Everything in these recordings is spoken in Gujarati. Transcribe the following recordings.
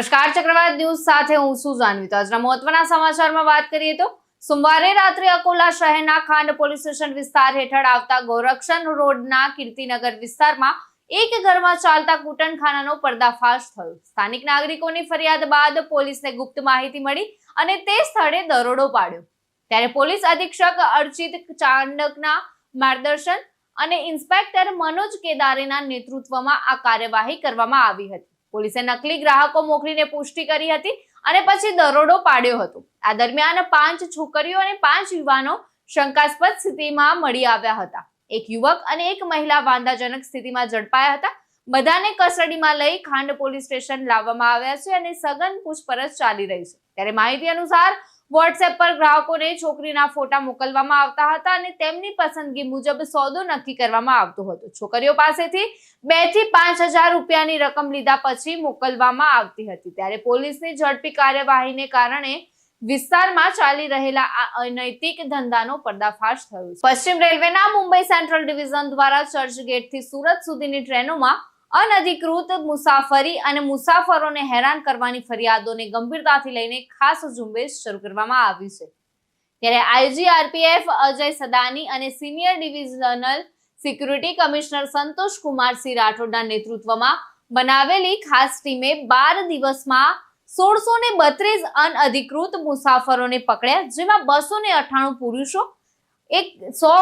નમસ્કાર, ચક્રવાત ન્યૂઝ સાથે હું સુજાનવી જાનવી તો આજના મહત્વના સમાચારમાં વાત કરીએ તો સોમવારે રાત્રે અકોલા શહેરના ખાંડ પોલીસ સ્ટેશન વિસ્તાર હેઠળ આવતા ગોરક્ષણ રોડના કીર્તિનગર વિસ્તારમાં એક ઘરમાં ચાલતા કૂટણખાનાનો પર્દાફાશ થયો. સ્થાનિક નાગરિકોની ફરિયાદ બાદ પોલીસને ગુપ્ત માહિતી મળી અને તે સ્થળે દરોડો પાડ્યો. ત્યારે પોલીસ અધિક્ષક અર્ચિત ચાંડકના માર્ગદર્શન અને ઇન્સ્પેક્ટર મનોજ કેદારેના નેતૃત્વમાં આ કાર્યવાહી કરવામાં આવી હતી. પોલીસે નકલી ગ્રાહકો મોકલીને પુષ્ટિ કરી હતી અને પછી દરોડો પાડ્યો હતો. આ દરમિયાન પાંચ છોકરીઓ અને પાંચ યુવાનો શંકાસ્પદ સ્થિતિમાં મળી આવ્યા હતા. એક યુવક અને એક મહિલા વાંધાજનક સ્થિતિમાં ઝડપાયા હતા. બધાને કસ્ટડીમાં લઈ ખાંડ પોલીસ સ્ટેશન લાવવામાં આવ્યા છે અને સઘન પૂછપરછ ચાલી રહી છે. ત્યારે માહિતી અનુસાર વોટ્સએપ પર ગ્રાહકોને છોકરીના ફોટા મોકલવામાં આવતા હતા અને તેમની પસંદગી મુજબ સોદો નક્કી કરવામાં આવતો હતો. છોકરીઓ પાસેથી બેથી પાંચ હજાર રૂપિયાની રકમ લીધા પછી મોકલવામાં આવતી હતી. ત્યારે પોલીસની ઝડપી કાર્યવાહીને કારણે વિસ્તારમાં ચાલી રહેલા આ અનૈતિક ધંધાનો પર્દાફાશ થયો છે. પશ્ચિમ રેલવેના મુંબઈ સેન્ટ્રલ ડિવિઝન દ્વારા ચર્ચ ગેટથી સુરત સુધીની ટ્રેનોમાં અનધિકૃત મુસાફરી અને મુસાફરોને હેરાન કરવાની ફરિયાદોને ગંભીરતાથી લઈને ખાસ ઝુંબેશ શરૂ કરવામાં આવી છે. ત્યારે આઈજી આરપીએફ અજય સદાની અને senior divisional security commissioner Santosh Kumar Singh રાઠોડના નેતૃત્વમાં બનાવેલી ખાસ ટીમે બાર દિવસમાં સોળસો ને બત્રીસ અનઅધિકૃત મુસાફરોને પકડ્યા, જેમાં બસો ને અઠ્ઠાણું પુરુષો, એક સો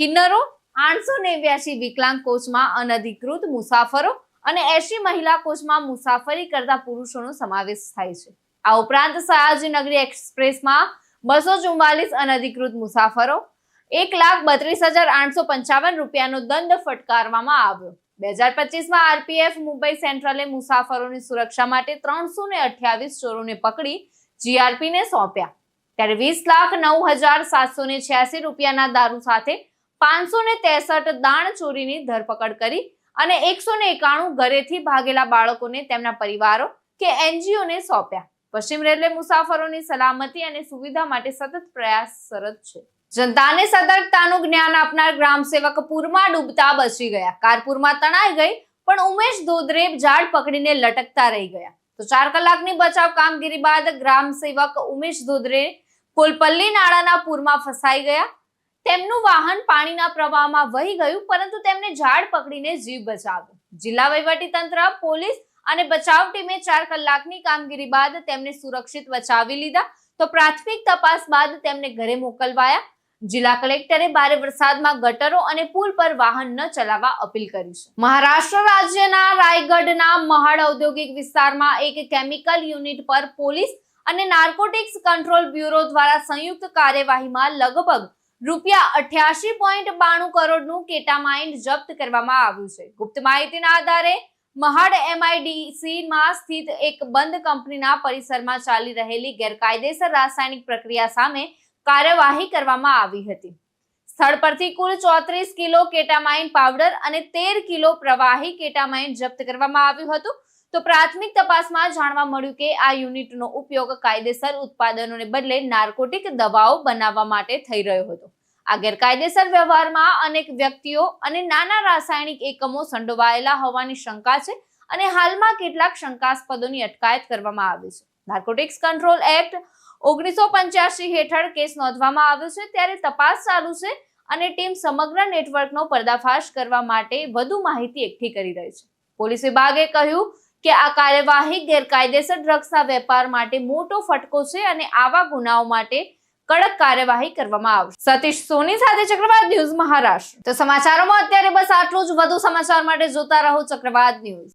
કિન્નરો આઠસો નેવ્યાસી વિકલાંગ કોચમાં અનધિકૃત મુસાફરો અને એસી મહિલા કોચમાં મુસાફરી કરતા પુરુષોનો સમાવેશ થાય છે. આ ઉપરાંત સયાજીનગરી એક્સપ્રેસમાં બસો ચુમ્માલીસ અનધિકૃત મુસાફરો, એક લાખ બત્રીસ હજાર આઠસો પંચાવન રૂપિયાનો દંડ ફટકારવામાં આવ્યો. બે હજાર પચીસમાં આરપીએફ મુંબઈ સેન્ટ્રલે મુસાફરોની સુરક્ષા માટે ત્રણસો ને અઠ્યાવીસ ચોરોને પકડી જીઆરપીને સોંપ્યા. ત્યારે વીસ લાખ નવ હજાર સાતસો ને છ્યાસી રૂપિયાના દારૂ સાથે પાંચસો ને તેસઠ દાણ ધરપકડ કરી અને એકસો ને એકાણું ઘરેથી ભાગેલા બાળકોને તેમના પરિવારો કે એનજીઓને સોંપ્યા. પશ્ચિમ રેલવે મુસાફરોની સલામતી અને સુવિધા માટે સતત પ્રયાસરત છે. જનતાને સતર્કતાનું જ્ઞાન આપનાર ગ્રામ સેવક પૂરમાં ડૂબતા બચી ગયા. કારપુરમાં તણાઈ ગઈ, પણ ઉમેશ ધોધરે ઝાડ પકડીને લટકતા રહી ગયા. તો ચાર કલાકની બચાવ કામગીરી બાદ ગ્રામ સેવક ઉમેશ ધોધરે કોલપલ્લી નાળાના પૂરમાં ફસાઈ ગયા તેમનું વાહન પાણીના પ્રવાહમાં વહી ગયું, પરંતુ તેમને ઝાડ પકડીને જીવ બચાવ્યો. જિલ્લા વહીવટી તંત્ર, પોલીસ અને બચાવ ટીમે ચાર કલાકની કામગીરી બાદ તેમને સુરક્ષિત બચાવી લીધા. તો પ્રાથમિક તપાસ બાદ તેમને ઘરે મોકલવાયા. જિલ્લા કલેક્ટરે ભારે વરસાદમાં ગટરો અને પુલ પર વાહન ન ચલાવવા અપીલ કરી છે. મહારાષ્ટ્ર રાજ્યના રાયગઢના મહાડ ઔદ્યોગિક વિસ્તારમાં એક કેમિકલ યુનિટ પર પોલીસ અને નાર્કોટિક્સ કંટ્રોલ બ્યુરો દ્વારા સંયુક્ત કાર્યવાહીમાં લગભગ રૂપિયા અઠ્યાસી પોઈન્ટ બાણું કરોડનું કેટામાઇન જપ્ત કરવામાં આવ્યું છે. ગુપ્ત માહિતીના આધારે મહાડ એમઆઈડીસીમાં સ્થિત એક બંધ કંપનીના પરિસરમાં ચાલી રહેલી ગેરકાયદેસર રાસાયણિક પ્રક્રિયા સામે કાર્યવાહી કરવામાં આવી હતી. સ્થળ પરથી કુલ ચોત્રીસ કિલો કેટામાઇન પાવડર અને તેર કિલો પ્રવાહી કેટામાઇન જપ્ત કરવામાં આવ્યું હતું. તો પ્રાથમિક તપાસમાં જાણવા મળ્યું કે આ યુનિટનો ઉપયોગ કાયદેસર ઉત્પાદનોને બદલે નાર્કોટિક દવાઓ બનાવવા માટે થઈ રહ્યો હતો. આ ગેરકાયદેસર વ્યવહારમાં અનેક વ્યક્તિઓ અને નાના રાસાયણિક એકમો સંડોવાયેલા હોવાની શંકા છે અને હાલમાં કેટલાક શંકાસ્પદોની અટકાયત કરવામાં આવી છે. નાર્કોટિક્સ કંટ્રોલ એક્ટ ઓગણીસો પંચ્યાસી હેઠળ કેસ નોંધવામાં આવ્યો છે ત્યારે તપાસ ચાલુ છે અને ટીમ સમગ્ર નેટવર્કનો પર્દાફાશ કરવા માટે વધુ માહિતી એકઠી કરી રહી છે. પોલીસ વિભાગે કહ્યું કે આ કાર્યવાહી ગેરકાયદેસર ડ્રગ્સના વેપાર માટે મોટો ફટકો છે અને આવા ગુનાઓ માટે કડક કાર્યવાહી કરવામાં આવશે. સતીશ સોની સાથે ચક્રવાત ન્યૂઝ મહારાષ્ટ્ર. તો સમાચારોમાં અત્યારે બસ આટલું જ. વધુ સમાચાર માટે જોતા રહો ચક્રવાત ન્યૂઝ.